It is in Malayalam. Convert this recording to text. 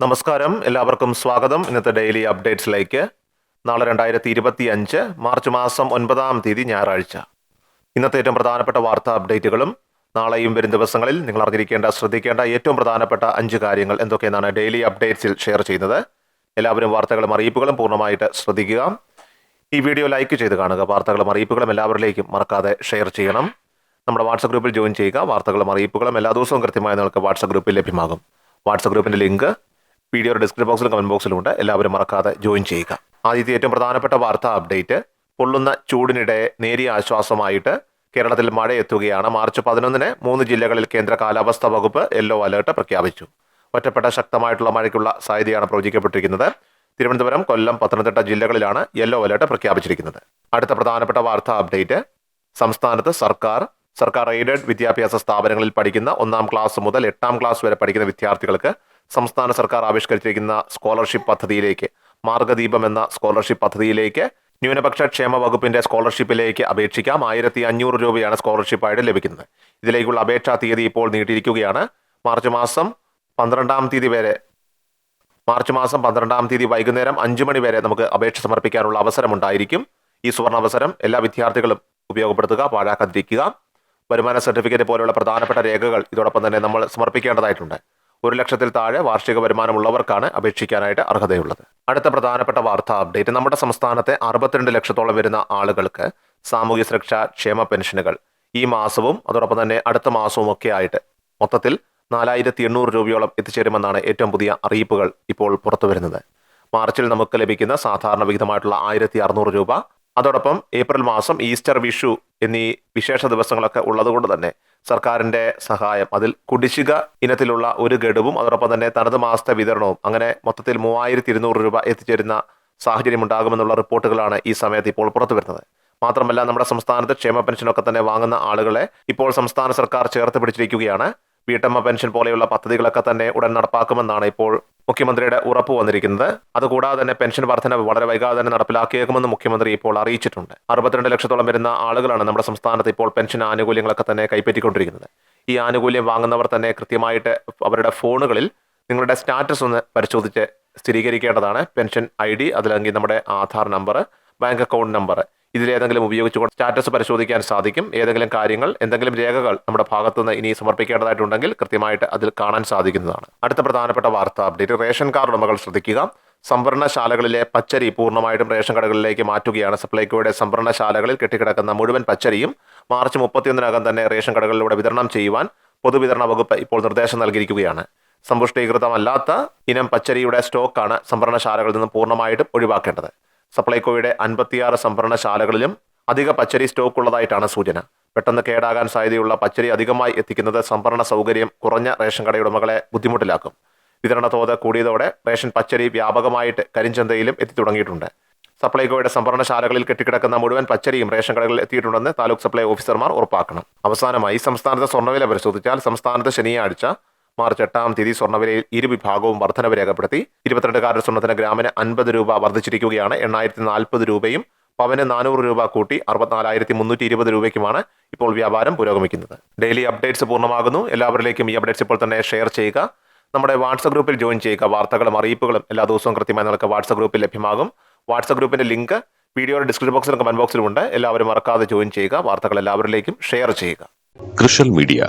നമസ്കാരം. എല്ലാവർക്കും സ്വാഗതം. ഇന്നത്തെ ഡെയിലി അപ്ഡേറ്റ്സിലേക്ക്. നാളെ രണ്ടായിരത്തി ഇരുപത്തി അഞ്ച് മാർച്ച് മാസം ഒൻപതാം തീയതി ഞായറാഴ്ച. ഇന്നത്തെ ഏറ്റവും പ്രധാനപ്പെട്ട വാർത്താ അപ്ഡേറ്റുകളും നാളെയും വരും ദിവസങ്ങളിൽ നിങ്ങൾ അറിഞ്ഞിരിക്കേണ്ട ശ്രദ്ധിക്കേണ്ട ഏറ്റവും പ്രധാനപ്പെട്ട അഞ്ച് കാര്യങ്ങൾ എന്തൊക്കെയെന്നാണ് ഡെയിലി അപ്ഡേറ്റ്സിൽ ഷെയർ ചെയ്യുന്നത്. എല്ലാവരും വാർത്തകളും അറിയിപ്പുകളും പൂർണമായിട്ട് ശ്രദ്ധിക്കുക. ഈ വീഡിയോ ലൈക്ക് ചെയ്ത് കാണുക. വാർത്തകളും അറിയിപ്പുകളും എല്ലാവരിലേക്കും മറക്കാതെ ഷെയർ ചെയ്യണം. നമ്മുടെ വാട്സപ്പ് ഗ്രൂപ്പിൽ ജോയിൻ ചെയ്യുക. വാർത്തകളും അറിയിപ്പുകളും എല്ലാ ദിവസവും കൃത്യമായി നിങ്ങൾക്ക് വാട്സപ്പ് ഗ്രൂപ്പിൽ ലഭ്യമാകും. വാട്സപ്പ് ഗ്രൂപ്പിന്റെ ലിങ്ക് വീഡിയോയുടെ ഡിസ്ക്രിപ്ഷൻ ബോക്സിലും കമന്റ് ബോക്സിലും ഉണ്ട്. എല്ലാവരും മറക്കാതെ ജോയിൻ ചെയ്യുക. ആദ്യത്തെ ഏറ്റവും പ്രധാനപ്പെട്ട വാർത്താ അപ്ഡേറ്റ് പൊള്ളുന്ന ചൂടിനിടെ നേരിയ ആശ്വാസമായിട്ട് കേരളത്തിൽ മഴ എത്തുകയാണ് മാർച്ച് പതിനൊന്നിന് മൂന്ന് ജില്ലകളിൽ കേന്ദ്ര കാലാവസ്ഥാ വകുപ്പ് യെല്ലോ അലേർട്ട് പ്രഖ്യാപിച്ചു. ഒറ്റപ്പെട്ട ശക്തമായിട്ടുള്ള മഴയ്ക്കുള്ള സാധ്യതയാണ് പ്രവചിക്കപ്പെട്ടിരിക്കുന്നത്. തിരുവനന്തപുരം കൊല്ലം പത്തനംതിട്ട ജില്ലകളിലാണ് യെല്ലോ അലേർട്ട് പ്രഖ്യാപിച്ചിരിക്കുന്നത്. അടുത്ത പ്രധാനപ്പെട്ട വാർത്താ അപ്ഡേറ്റ് സംസ്ഥാനത്ത് സർക്കാർ സർക്കാർ എയ്ഡഡ് വിദ്യാഭ്യാസ സ്ഥാപനങ്ങളിൽ പഠിക്കുന്ന ഒന്നാം ക്ലാസ് മുതൽ എട്ടാം ക്ലാസ് വരെ പഠിക്കുന്ന വിദ്യാർത്ഥികൾക്ക് സംസ്ഥാന സർക്കാർ ആവിഷ്കരിച്ചിരിക്കുന്ന സ്കോളർഷിപ്പ് പദ്ധതിയിലേക്ക് മാർഗദീപം എന്ന സ്കോളർഷിപ്പ് പദ്ധതിയിലേക്ക് ന്യൂനപക്ഷ ക്ഷേമ വകുപ്പിന്റെ സ്കോളർഷിപ്പിലേക്ക് അപേക്ഷിക്കാം. ആയിരത്തി അഞ്ഞൂറ് രൂപയാണ് സ്കോളർഷിപ്പായിട്ട് ലഭിക്കുന്നത്. ഇതിലേക്കുള്ള അപേക്ഷാ തീയതി ഇപ്പോൾ നീട്ടിയിരിക്കുകയാണ്. മാർച്ച് മാസം പന്ത്രണ്ടാം തീയതി വരെ മാർച്ച് മാസം പന്ത്രണ്ടാം തീയതി വൈകുന്നേരം അഞ്ചു മണി വരെ നമുക്ക് അപേക്ഷ സമർപ്പിക്കാനുള്ള അവസരമുണ്ടായിരിക്കും ഈ സുവർണ അവസരം എല്ലാ വിദ്യാർത്ഥികളും ഉപയോഗപ്പെടുത്തുക പാഴാക്കാതിരിക്കുക. വരുമാന സർട്ടിഫിക്കറ്റ് പോലെയുള്ള പ്രധാനപ്പെട്ട രേഖകൾ ഇതോടൊപ്പം തന്നെ നമ്മൾ സമർപ്പിക്കേണ്ടതായിട്ടുണ്ട്. ഒരു ലക്ഷത്തിൽ താഴെ വാർഷിക വരുമാനമുള്ളവർക്കാണ് അപേക്ഷിക്കാനായിട്ട് അർഹതയുള്ളത്. അടുത്ത പ്രധാനപ്പെട്ട വാർത്താ അപ്ഡേറ്റ് നമ്മുടെ സംസ്ഥാനത്തെ അറുപത്തിരണ്ട് ലക്ഷത്തോളം വരുന്ന ആളുകൾക്ക് സാമൂഹ്യ സുരക്ഷാ ക്ഷേമ പെൻഷനുകൾ. ഈ മാസവും അതോടൊപ്പം തന്നെ അടുത്ത മാസവും ഒക്കെ ആയിട്ട് മൊത്തത്തിൽ നാലായിരത്തി എണ്ണൂറ് രൂപയോളം എത്തിച്ചേരുമെന്നാണ് ഏറ്റവും പുതിയ അറിയിപ്പുകൾ ഇപ്പോൾ പുറത്തു വരുന്നത്. മാർച്ചിൽ നമുക്ക് ലഭിക്കുന്ന സാധാരണ വിഹിതമായിട്ടുള്ള ആയിരത്തി അറുന്നൂറ് രൂപ. അതോടൊപ്പം ഏപ്രിൽ മാസം ഈസ്റ്റർ വിഷു എന്നീ വിശേഷ ദിവസങ്ങളൊക്കെ ഉള്ളതുകൊണ്ട് തന്നെ സർക്കാരിന്റെ സഹായം അതിൽ കുടിശ്ശിക ഇനത്തിലുള്ള ഒരു ഗഡുവും അതോടൊപ്പം തന്നെ തനത് മാസത്തെ വിതരണവും. അങ്ങനെ മൊത്തത്തിൽ മൂവായിരത്തി ഇരുന്നൂറ് രൂപ എത്തിച്ചേരുന്ന സാഹചര്യം ഉണ്ടാകുമെന്നുള്ള റിപ്പോർട്ടുകളാണ് ഈ സമയത്ത് ഇപ്പോൾ പുറത്തു വരുന്നത്. മാത്രമല്ല നമ്മുടെ സംസ്ഥാനത്ത് ക്ഷേമ പെൻഷനൊക്കെ തന്നെ വാങ്ങുന്ന ആളുകളെ ഇപ്പോൾ സംസ്ഥാന സർക്കാർ ചേർത്ത് പിടിച്ചിരിക്കുകയാണ്. വീട്ടമ്മ പെൻഷൻ പോലെയുള്ള പദ്ധതികളൊക്കെ തന്നെ ഉടൻ നടപ്പാക്കുമെന്നാണ് ഇപ്പോൾ മുഖ്യമന്ത്രിയുടെ ഉറപ്പ് വന്നിരിക്കുന്നത്. അതുകൂടാതെ തന്നെ പെൻഷൻ വർധന വളരെ വൈകാതെ തന്നെ നടപ്പിലാക്കിയേക്കുമെന്ന് മുഖ്യമന്ത്രി ഇപ്പോൾ അറിയിച്ചിട്ടുണ്ട്. അറുപത്തിരണ്ട് ലക്ഷത്തോളം വരുന്ന ആളുകളാണ് നമ്മുടെ സംസ്ഥാനത്ത് ഇപ്പോൾ പെൻഷൻ ആനുകൂല്യങ്ങളൊക്കെ തന്നെ കൈപ്പറ്റിക്കൊണ്ടിരിക്കുന്നത്. ഈ ആനുകൂല്യം വാങ്ങുന്നവർ തന്നെ കൃത്യമായിട്ട് അവരുടെ ഫോണുകളിൽ നിങ്ങളുടെ സ്റ്റാറ്റസ് ഒന്ന് പരിശോധിച്ച് സ്ഥിരീകരിക്കേണ്ടതാണ്. പെൻഷൻ ഐ ഡി അതിലെങ്കിൽ നമ്മുടെ Aadhaar number bank account number ഇതിലേതെങ്കിലും ഉപയോഗിച്ചുകൊണ്ട് സ്റ്റാറ്റസ് പരിശോധിക്കാൻ സാധിക്കും. ഏതെങ്കിലും കാര്യങ്ങൾ എന്തെങ്കിലും രേഖകൾ നമ്മുടെ ഭാഗത്തുനിന്ന് ഇനി സമർപ്പിക്കേണ്ടതായിട്ടുണ്ടെങ്കിൽ കൃത്യമായിട്ട് അതിൽ കാണാൻ സാധിക്കുന്നതാണ്. അടുത്ത പ്രധാനപ്പെട്ട വാർത്ത അപ്ഡേറ്റ്. റേഷൻ കാർഡ് ഉടമകൾ ശ്രദ്ധിക്കുക. സംവരണശാലകളിലെ പച്ചരി പൂർണമായിട്ടും റേഷൻ കടകളിലേക്ക് മാറ്റുകയാണ്. സപ്ലൈകോയുടെ സംഭരണശാലകളിൽ കെട്ടിക്കിടക്കുന്ന മുഴുവൻ പച്ചരിയും മാർച്ച് മുപ്പത്തിയൊന്നിനകം തന്നെ റേഷൻ കടകളിലൂടെ വിതരണം ചെയ്യുവാൻ പൊതുവിതരണ വകുപ്പ് ഇപ്പോൾ നിർദ്ദേശം നൽകിയിരിക്കുകയാണ്. സമ്പുഷ്ടീകൃതമല്ലാത്ത ഇനം പച്ചരിയുടെ സ്റ്റോക്കാണ് സംഭരണശാലകളിൽ നിന്ന് പൂർണമായിട്ടും ഒഴിവാക്കേണ്ടത്. സപ്ലൈകോയുടെ അൻപത്തിയാറ് സംഭരണശാലകളിലും അധിക പച്ചരി സ്റ്റോക്ക് ഉള്ളതായിട്ടാണ് സൂചന. പെട്ടെന്ന് കേടാകാൻ സാധ്യതയുള്ള പച്ചരി അധികമായി എത്തിക്കുന്നത് സംഭരണ സൗകര്യം കുറഞ്ഞ റേഷൻ കടയുടമകളെ ബുദ്ധിമുട്ടിലാക്കും. വിതരണ തോത് കൂടിയതോടെ റേഷൻ പച്ചരി വ്യാപകമായിട്ട് കരിഞ്ചന്തയിലും എത്തിത്തുടങ്ങിയിട്ടുണ്ട് സപ്ലൈകോയുടെ സംഭരണശാലകളിൽ കെട്ടിക്കിടക്കുന്ന മുഴുവൻ പച്ചരിയും റേഷൻ കടകളിൽ എത്തിയിട്ടുണ്ടെന്ന് താലൂക്ക് സപ്ലൈ ഓഫീസർമാർ ഉറപ്പാക്കണം. അവസാനമായി സംസ്ഥാനത്തെ സ്വർണവില പരിശോധിച്ചാൽ സംസ്ഥാനത്ത് ശനിയാഴ്ച മാർച്ച് എട്ടാം തീയതി സ്വർണവിലയിൽ ഇരുവിഭാഗവും വർധനവ് രേഖപ്പെടുത്തി. ഇരുപത്തിരണ്ട് കാരറ്റ് സ്വർണത്തിന് ഗ്രാമിന് അൻപത് രൂപ വർദ്ധിച്ചിരിക്കുകയാണ്. എണ്ണായിരത്തി നാൽപ്പത് രൂപയും പവന് നാനൂറ് രൂപ കൂട്ടി അറുപത്തിനാലായിരത്തി മുന്നൂറ്റി ഇരുപത് രൂപയ്ക്കുമാണ് ഇപ്പോൾ വ്യാപാരം പുരോഗമിക്കുന്നത്. ഡെയിലി അപ്ഡേറ്റ്സ് പൂർണമാകുന്നു. എല്ലാവരിലേക്കും ഈ അപ്ഡേറ്റ്സ് ഇപ്പോൾ തന്നെ ഷെയർ ചെയ്യുക. നമ്മുടെ വാട്സപ്പ് ഗ്രൂപ്പിൽ ജോയിൻ ചെയ്യുക. വാർത്തകളും അറിയിപ്പുകളും എല്ലാ ദിവസവും കൃത്യമായി നിങ്ങൾക്ക് വാട്സപ്പ് ഗ്രൂപ്പിൽ ലഭ്യമാകും. വാട്സപ്പ് ഗ്രൂപ്പിന്റെ ലിങ്ക് വീഡിയോയുടെ ഡിസ്ക്രിപ്ഷൻ ബോക്സിലും കമന്റ് ബോക്സിലും ഉണ്ട്. എല്ലാവരും മറക്കാതെ ജോയിൻ ചെയ്യുക. വാർത്തകൾ എല്ലാവരിലേക്കും ഷെയർ ചെയ്യുക. കൃഷൽ മീഡിയ